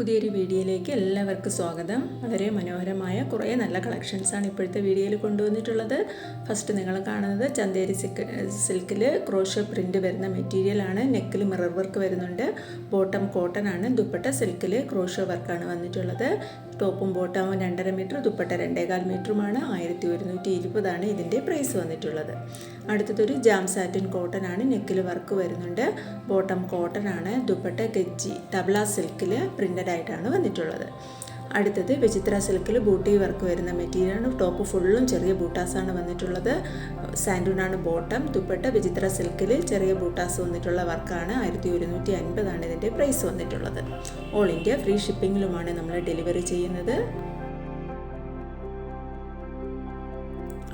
പുതിയൊരു വീഡിയോയിലേക്ക് എല്ലാവർക്കും സ്വാഗതം. വളരെ മനോഹരമായ കുറേ നല്ല കളക്ഷൻസാണ് ഇപ്പോഴത്തെ വീഡിയോയിൽ കൊണ്ടുവന്നിട്ടുള്ളത്. ഫസ്റ്റ് നിങ്ങൾ കാണുന്നത് ചന്തേരി സിക്ക് സിൽക്കിൽ ക്രോഷ പ്രിന്റ് വരുന്ന മെറ്റീരിയലാണ് നെക്കിൽ മിറർ വർക്ക് വരുന്നുണ്ട്. ബോട്ടം കോട്ടൺ ആണ്. ദുപ്പട്ട സിൽക്കിൽ ക്രോഷ വർക്കാണ് വന്നിട്ടുള്ളത്. ടോപ്പും ബോട്ടവും രണ്ടര മീറ്റർ ദുപ്പട്ട രണ്ടേകാൽ മീറ്ററുമാണ് ആയിരത്തി ഒരുന്നൂറ്റി ഇരുപതാണ് ഇതിന്റെ പ്രൈസ് വന്നിട്ടുള്ളത്. അടുത്തതൊരു ജാം സാറ്റിൻ കോട്ടൺ ആണ്. നെക്കിൽ വർക്ക് വരുന്നുണ്ട്. ബോട്ടം കോട്ടൺ ആണ്. ദുപ്പട്ട ഗജ്ജി തബ്ല സിൽക്കിൽ പ്രിന്റഡ് ആയിട്ടാണ് വന്നിട്ടുള്ളത്. അടുത്തത് വിചിത്ര സിൽക്കിൽ ബൂട്ടി വർക്ക് വരുന്ന മെറ്റീരിയലാണ്. ടോപ്പ് ഫുള്ളും ചെറിയ ബൂട്ടാസാണ് വന്നിട്ടുള്ളത്. സാൻഡൂണാണ് ബോട്ടം. ദുപ്പട്ട വിചിത്ര സിൽക്കിൽ ചെറിയ ബൂട്ടാസ് വന്നിട്ടുള്ള വർക്കാണ്. ആയിരത്തി ഒരുന്നൂറ്റി അൻപതാണ് ഇതിന്റെ പ്രൈസ് വന്നിട്ടുള്ളത്. ഓൾ ഇന്ത്യ ഫ്രീ ഷിപ്പിങ്ങിലുമാണ് നമ്മൾ ഡെലിവറി ചെയ്യുന്നത്.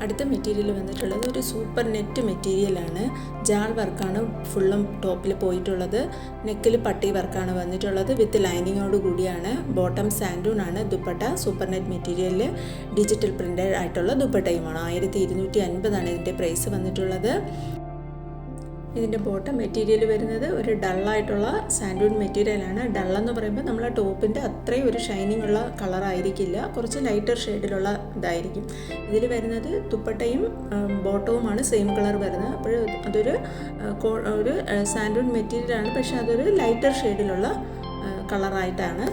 അടുത്ത മെറ്റീരിയൽ വന്നിട്ടുള്ളത് ഒരു സൂപ്പർ നെറ്റ് മെറ്റീരിയലാണ് ജാൾ വർക്കാണ് ഫുള്ളും ടോപ്പിൽ പോയിട്ടുള്ളത്. നെക്കിൽ പട്ടി വർക്കാണ് വന്നിട്ടുള്ളത്. വിത്ത് ലൈനിങ്ങോട് കൂടിയാണ്. ബോട്ടം സാൻഡൂൺ ആണ് ദുപ്പട്ട സൂപ്പർ നെറ്റ് മെറ്റീരിയലിൽ ഡിജിറ്റൽ പ്രിന്റഡ് ആയിട്ടുള്ള ദുപ്പട്ടയുമാണ്. ആയിരത്തി ഇരുന്നൂറ്റി അൻപതാണ് ഇതിന്റെ പ്രൈസ് വന്നിട്ടുള്ളത്. ഇതിന്റെ ബോട്ടം മെറ്റീരിയൽ വരുന്നത് ഒരു ഡള്ളായിട്ടുള്ള സാൻഡൂൺ മെറ്റീരിയലാണ് ഡള്ളെന്ന് പറയുമ്പോൾ നമ്മളെ ടോപ്പിന്റെ അത്രയും ഒരു ഷൈനിങ് ഉള്ള കളറായിരിക്കില്ല കുറച്ച് ലൈറ്റർ ഷെയ്ഡിലുള്ള ഇതായിരിക്കും. ഇതിൽ വരുന്നത് തുപ്പട്ടയും ബോട്ടവുമാണ് സെയിം കളർ വരുന്നത്. അപ്പോൾ അതൊരു ഒരു സാൻഡൂൺ മെറ്റീരിയലാണ് പക്ഷേ അതൊരു ലൈറ്റർ ഷെയ്ഡിലുള്ള കളറായിട്ടാണ്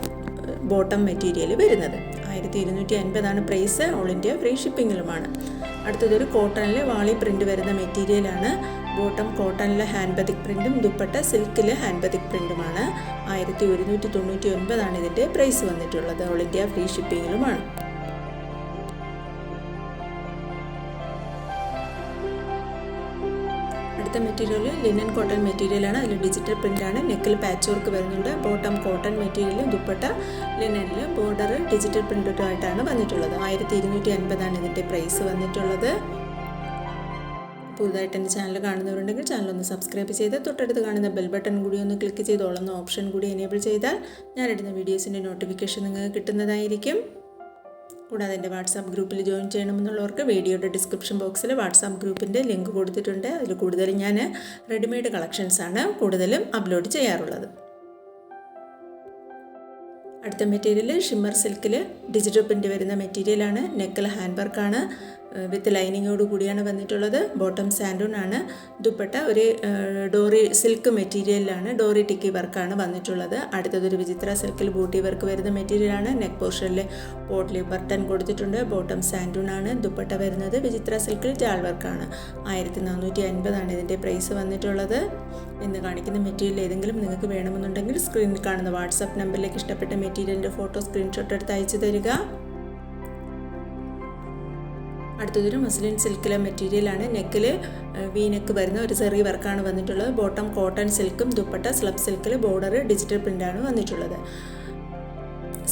ബോട്ടം മെറ്റീരിയൽ വരുന്നത്. ആയിരത്തി ഇരുന്നൂറ്റി അൻപതാണ് പ്രൈസ് ഓൾ ഇന്ത്യ ഫ്രീ ഷിപ്പിങ്ങിലുമാണ് അടുത്തതൊരു കോട്ടണിലെ വാളി പ്രിന്റ് വരുന്ന മെറ്റീരിയലാണ് ബോട്ടം കോട്ടണിലെ ഹാൻഡ് ബതിക് പ്രിന്റും ദുപ്പട്ട സിൽക്കിലെ ഹാൻഡ് ബതിക് പ്രിന്റുമാണ് ആയിരത്തി ഒരുന്നൂറ്റി തൊണ്ണൂറ്റി ഒൻപതാണ് ഇതിന്റെ പ്രൈസ് വന്നിട്ടുള്ളത്. ഓൾ ഇന്ത്യ ഫ്രീ ഷിപ്പിങ്ങിലുമാണ് അടുത്ത മെറ്റീരിയൽ ലിനൻ കോട്ടൺ മെറ്റീരിയലാണ് അതിൽ ഡിജിറ്റൽ പ്രിന്റാണ് നെക്കിൽ പാച്ച് വർക്ക് വരുന്നുണ്ട്. ബോട്ടം കോട്ടൺ മെറ്റീരിയൽ ദുപ്പട്ട ലിനനിൽ ബോർഡർ ഡിജിറ്റൽ പ്രിന്റുമായിട്ടാണ് വന്നിട്ടുള്ളത്. ആയിരത്തി ഇരുന്നൂറ്റി അൻപതാണ് ഇതിന്റെ പ്രൈസ് വന്നിട്ടുള്ളത്. പുതുതായിട്ട് എന്റെ ചാനൽ കാണുന്നവരുണ്ടെങ്കിൽ ചാനൽ ഒന്ന് സബ്സ്ക്രൈബ് ചെയ്ത് തൊട്ടടുത്ത് കാണുന്ന ബെൽ ബട്ടൺ കൂടി ഒന്ന് ക്ലിക്ക് ചെയ്ത് ഓളുന്ന ഓപ്ഷൻ കൂടി എനേബിൾ ചെയ്താൽ ഞാൻ ഇടുന്ന വീഡിയോസിന്റെ നോട്ടിഫിക്കേഷൻ നിങ്ങൾക്ക് കിട്ടുന്നതായിരിക്കും. കൂടാതെ എന്റെ വാട്സാപ്പ് ഗ്രൂപ്പിൽ ജോയിൻ ചെയ്യണമെന്നുള്ളവർക്ക് വീഡിയോയുടെ ഡിസ്ക്രിപ്ഷൻ ബോക്സിൽ വാട്സാപ്പ് ഗ്രൂപ്പിന്റെ ലിങ്ക് കൊടുത്തിട്ടുണ്ട്. അതിൽ കൂടുതലും ഞാൻ റെഡിമെയ്ഡ് കളക്ഷൻസാണ് കൂടുതലും അപ്ലോഡ് ചെയ്യാറുള്ളത്. അടുത്ത മെറ്റീരിയൽ ഷിമ്മർ സിൽക്കിൽ ഡിജിറ്റൽ പ്രിന്റ് വരുന്ന മെറ്റീരിയലാണ് നെക്കൽ ഹാൻഡ് വർക്കാണ് വിത്ത് ലൈനിങ്ങോട് കൂടിയാണ് വന്നിട്ടുള്ളത്. ബോട്ടം സാൻഡൂൺ ആണ് ദുപ്പട്ട ഒരു ഡോറി സിൽക്ക് മെറ്റീരിയലിലാണ്. ഡോറി ടിക്കി വർക്കാണ് വന്നിട്ടുള്ളത്. അടുത്തതൊരു വിചിത്ര സിൽക്കിൽ ബൂട്ടി വർക്ക് വരുന്ന മെറ്റീരിയലാണ്. നെക്ക് പോർഷനിൽ പോട്ട്ലി ബട്ടൺ കൊടുത്തിട്ടുണ്ട്. ബോട്ടം സാൻഡൂൺ ആണ് ദുപ്പട്ട വരുന്നത് വിചിത്ര സിൽക്കിൽ ജാൾ വർക്കാണ്. ആയിരത്തി നാനൂറ്റി അൻപതാണ് ഇതിന്റെ പ്രൈസ് വന്നിട്ടുള്ളത്. ഇന്ന് കാണിക്കുന്ന മെറ്റീരിയൽ ഏതെങ്കിലും നിങ്ങൾക്ക് വേണമെന്നുണ്ടെങ്കിൽ സ്ക്രീനിൽ കാണുന്ന വാട്സാപ്പ് നമ്പറിലേക്ക് ഇഷ്ടപ്പെട്ട മെറ്റീരിയലിന്റെ ഫോട്ടോ സ്ക്രീൻഷോട്ട് എടുത്ത് അയച്ചു തരിക. അടുത്തതൊരു മസ്ലിൻ സിൽക്കിലെ മെറ്റീരിയലാണ് നെക്കിൽ വി നെക്ക് വരുന്ന ഒരു ചെറിയ വർക്കാണ് വന്നിട്ടുള്ളത്. ബോട്ടം കോട്ടൺ സിൽക്കും ദുപ്പട്ട സ്ലബ് സിൽക്കിൽ ബോർഡർ ഡിജിറ്റൽ പ്രിന്റാണ് വന്നിട്ടുള്ളത്.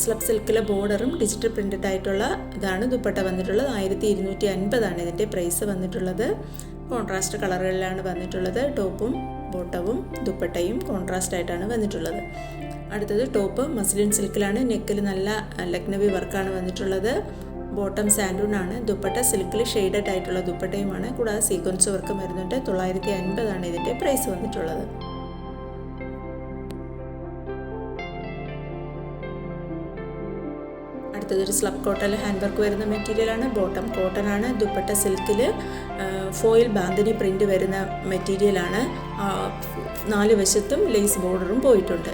സ്ലബ് സിൽക്കിലെ ബോർഡറും ഡിജിറ്റൽ പ്രിന്റഡ് ആയിട്ടുള്ള ഇതാണ് ദുപ്പട്ട വന്നിട്ടുള്ളത്. ആയിരത്തി ഇരുന്നൂറ്റി അൻപതാണ് ഇതിന്റെ പ്രൈസ് വന്നിട്ടുള്ളത്. കോൺട്രാസ്റ്റ് കളറുകളിലാണ് വന്നിട്ടുള്ളത്. ടോപ്പും ബോട്ടവും ദുപ്പട്ടയും കോൺട്രാസ്റ്റ് ആയിട്ടാണ് വന്നിട്ടുള്ളത്. അടുത്തത് ടോപ്പ് മസ്ലിൻ സിൽക്കിലാണ് നെക്കിൽ നല്ല ലക്നവി വർക്കാണ് വന്നിട്ടുള്ളത്. ബോട്ടം സാൻഡൂൺ ആണ് ദുപ്പട്ട സിൽക്കിൽ ഷെയ്ഡഡ് ആയിട്ടുള്ള ദുപ്പട്ടയുമാണ്. കൂടാതെ സീക്വൻസ് വർക്കും വരുന്നുണ്ട് തൊള്ളായിരത്തി അൻപതാണ് ഇതിന്റെ പ്രൈസ് വന്നിട്ടുള്ളത്. അടുത്തതൊരു സ്ലബ് കോട്ടൺ ഹാൻഡ് വർക്ക് വരുന്ന മെറ്റീരിയലാണ് ബോട്ടം കോട്ടൺ ആണ്. ദുപ്പട്ട സിൽക്കിൽ ഫോയിൽ ബാന്തിനി പ്രിന്റ് വരുന്ന മെറ്റീരിയലാണ് നാല് വശത്തും ലേസ് ബോർഡറും പോയിട്ടുണ്ട്.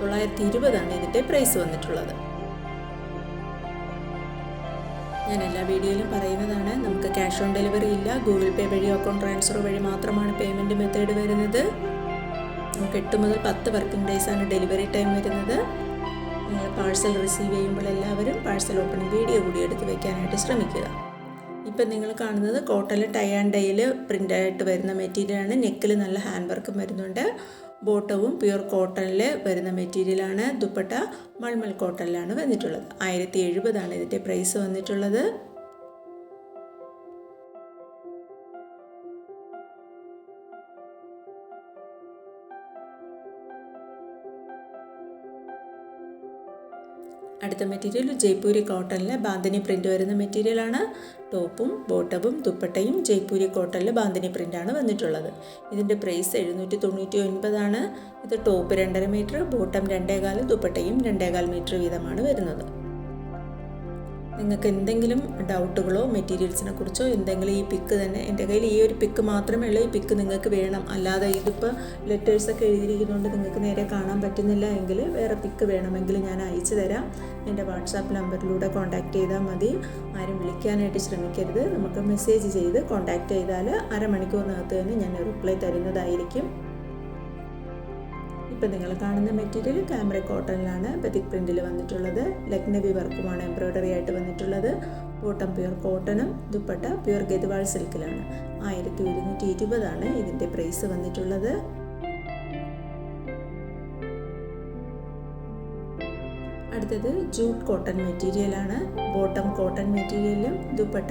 തൊള്ളായിരത്തി ഇരുപതാണ് ഇതിന്റെ പ്രൈസ് വന്നിട്ടുള്ളത്. ഞാൻ എല്ലാ വീഡിയോയിലും പറയുന്നതാണ്. നമുക്ക് ക്യാഷ് ഓൺ ഡെലിവറി ഇല്ല. ഗൂഗിൾ പേ വഴിയോ അക്കൗണ്ട് ട്രാൻസ്ഫർ വഴി മാത്രമാണ് പേയ്മെന്റ് മെത്തേഡ് വരുന്നത്. നമുക്ക് എട്ട് മുതൽ പത്ത് വർക്കിംഗ് ഡേയ്സാണ് ഡെലിവറി ടൈം വരുന്നത്. നിങ്ങൾ പാഴ്സൽ റിസീവ് ചെയ്യുമ്പോൾ എല്ലാവരും പാഴ്സൽ ഓപ്പണിംഗ് വീഡിയോ കൂടി എടുത്ത് വെക്കാനായിട്ട് ശ്രമിക്കുക. ഇപ്പം നിങ്ങൾ കാണുന്നത് കോട്ടൽ ടൈ ആൻഡ് ഡൈയിൽ പ്രിന്റായിട്ട് വരുന്ന മെറ്റീരിയലാണ് നെക്കിൽ നല്ല ഹാൻഡ് വർക്കും വരുന്നുണ്ട്. ബോട്ടവും പ്യുർ കോട്ടണിൽ വരുന്ന മെറ്റീരിയലാണ് ദുപ്പട്ട മൾമൽ കോട്ടണിലാണ് വന്നിട്ടുള്ളത്. ആയിരത്തി എഴുപതാണ് ഇതിന്റെ പ്രൈസ് വന്നിട്ടുള്ളത്. അടുത്ത മെറ്റീരിയൽ ജയ്പൂരി കോട്ടണിലെ ബാന്തിനി പ്രിന്റ് വരുന്ന മെറ്റീരിയലാണ് ടോപ്പും ബോട്ടവും ദുപ്പട്ടയും ജയ്പൂരി കോട്ടണിൽ ബാന്തിനി പ്രിന്റാണ് വന്നിട്ടുള്ളത്. ഇതിന്റെ പ്രൈസ് എഴുന്നൂറ്റി തൊണ്ണൂറ്റി ഒൻപതാണ് ഇത് ടോപ്പ് രണ്ടര മീറ്റർ ബോട്ടം രണ്ടേകാൽ ദുപ്പട്ടയും രണ്ടേകാൽ മീറ്റർ വീതമാണ് വരുന്നത്. നിങ്ങൾക്ക് എന്തെങ്കിലും ഡൗട്ടുകളോ മെറ്റീരിയൽസിനെ കുറിച്ചോ എന്തെങ്കിലും ഈ പിക്ക് തന്നെ എന്റെ കയ്യിൽ ഈ ഒരു പിക്ക് മാത്രമേ ഉള്ളൂ ഈ പിക്ക് നിങ്ങൾക്ക് വേണം. അല്ലാതെ ഇതിപ്പോൾ ലെറ്റേഴ്സൊക്കെ എഴുതിയിരിക്കുന്നതുകൊണ്ട് നിങ്ങൾക്ക് നേരെ കാണാൻ പറ്റുന്നില്ല എങ്കിൽ വേറെ പിക്ക് വേണമെങ്കിൽ ഞാൻ അയച്ചു തരാം. എന്റെ വാട്സാപ്പ് നമ്പറിലൂടെ കോൺടാക്റ്റ് ചെയ്താൽ മതി. ആരും വിളിക്കാനായിട്ട് ശ്രമിക്കരുത്. നമുക്ക് മെസ്സേജ് ചെയ്ത് കോൺടാക്റ്റ് ചെയ്താൽ അരമണിക്കൂറിനകത്ത് തന്നെ ഞാൻ റിപ്ലൈ തരുന്നതായിരിക്കും. ഇപ്പം നിങ്ങൾ കാണുന്ന മെറ്റീരിയൽ ക്യാമറ കോട്ടണിലാണ് ബെതിക് പ്രിന്റിൽ വന്നിട്ടുള്ളത്. ലക്നവി വർക്കുമാണ് എംബ്രോയ്ഡറി ആയിട്ട് വന്നിട്ടുള്ളത്. ബോട്ടം പ്യുർ കോട്ടണും ദുപ്പട്ട പ്യുർ ഗദ്വാൾ സിൽക്കിലാണ് ആയിരത്തി ഒരുന്നൂറ്റി ഇരുപതാണ് ഇതിന്റെ പ്രൈസ് വന്നിട്ടുള്ളത്. അടുത്തത് ജൂട്ട് കോട്ടൺ മെറ്റീരിയലാണ് ബോട്ടം കോട്ടൺ മെറ്റീരിയലും ദുപ്പട്ട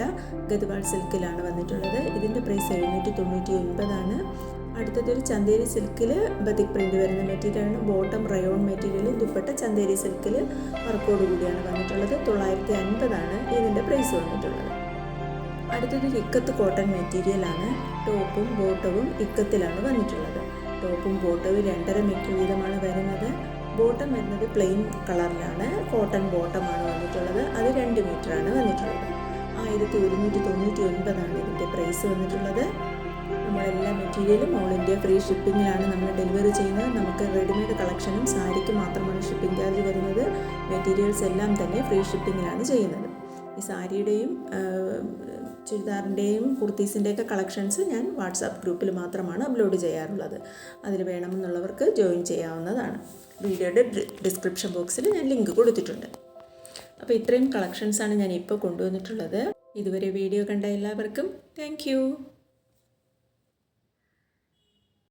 ഗതുവാൾ സിൽക്കിലാണ് വന്നിട്ടുള്ളത്. ഇതിന്റെ പ്രൈസ് എഴുന്നൂറ്റി തൊണ്ണൂറ്റി ഒൻപതാണ് അടുത്തത് ഒരു ചന്തേരി സിൽക്കിൽ ബതിക് പ്രിന്റ് വരുന്ന മെറ്റീരിയലാണ്. Bottom rayon material dupatta Chanderi സിൽക്കിൽ വർക്കോട് കൂടിയാണ് വന്നിട്ടുള്ളത്. തൊള്ളായിരത്തി അൻപതാണ് ഇതിന്റെ പ്രൈസ് വന്നിട്ടുള്ളത്. അടുത്തൊരു ഇക്കത്ത് കോട്ടൺ മെറ്റീരിയലാണ്. ടോപ്പും ബോട്ടവും ഇക്കത്തിലാണ് വന്നിട്ടുള്ളത്. ടോപ്പും ബോട്ടവും രണ്ടര മീറ്റർ വീതമാണ് വരുന്നത്. ബോട്ടം വരുന്നത് പ്ലെയിൻ കളറിലാണ്. കോട്ടൺ ബോട്ടമാണ് വന്നിട്ടുള്ളത്. അത് രണ്ട് മീറ്ററാണ് വന്നിട്ടുള്ളത്. ആയിരത്തി ഒരുന്നൂറ്റി തൊണ്ണൂറ്റി ഒൻപതാണ് ഇതിന്റെ പ്രൈസ് വന്നിട്ടുള്ളത്. നമ്മളെല്ലാ മെറ്റീരിയലും ഓൾ ഇന്ത്യ ഫ്രീ ഷിപ്പിങ്ങിലാണ് നമ്മൾ ഡെലിവറി ചെയ്യുന്നത്. നമുക്ക് റെഡിമെയ്ഡ് കളക്ഷനും സാരിക്ക് മാത്രമാണ് ഷിപ്പിംഗ് ചാർജ് വരുന്നത്. മെറ്റീരിയൽസ് എല്ലാം തന്നെ ഫ്രീ ഷിപ്പിങ്ങിലാണ് ചെയ്യുന്നത്. ഈ സാരിയുടെയും ചുരിദാറിന്റെയും കുർത്തീസിന്റെയൊക്കെ കളക്ഷൻസ് ഞാൻ വാട്സാപ്പ് ഗ്രൂപ്പിൽ മാത്രമാണ് അപ്ലോഡ് ചെയ്യാറുള്ളത്. അതിൽ വേണമെന്നുള്ളവർക്ക് ജോയിൻ ചെയ്യാവുന്നതാണ്. വീഡിയോയുടെ ഡിസ്ക്രിപ്ഷൻ ബോക്സിൽ ഞാൻ ലിങ്ക് കൊടുത്തിട്ടുണ്ട്. അപ്പോൾ ഇത്രയും കളക്ഷൻസാണ് ഞാൻ ഇപ്പോൾ കൊണ്ടുവന്നിട്ടുള്ളത്. ഇതുവരെ വീഡിയോ കണ്ട എല്ലാവർക്കും താങ്ക്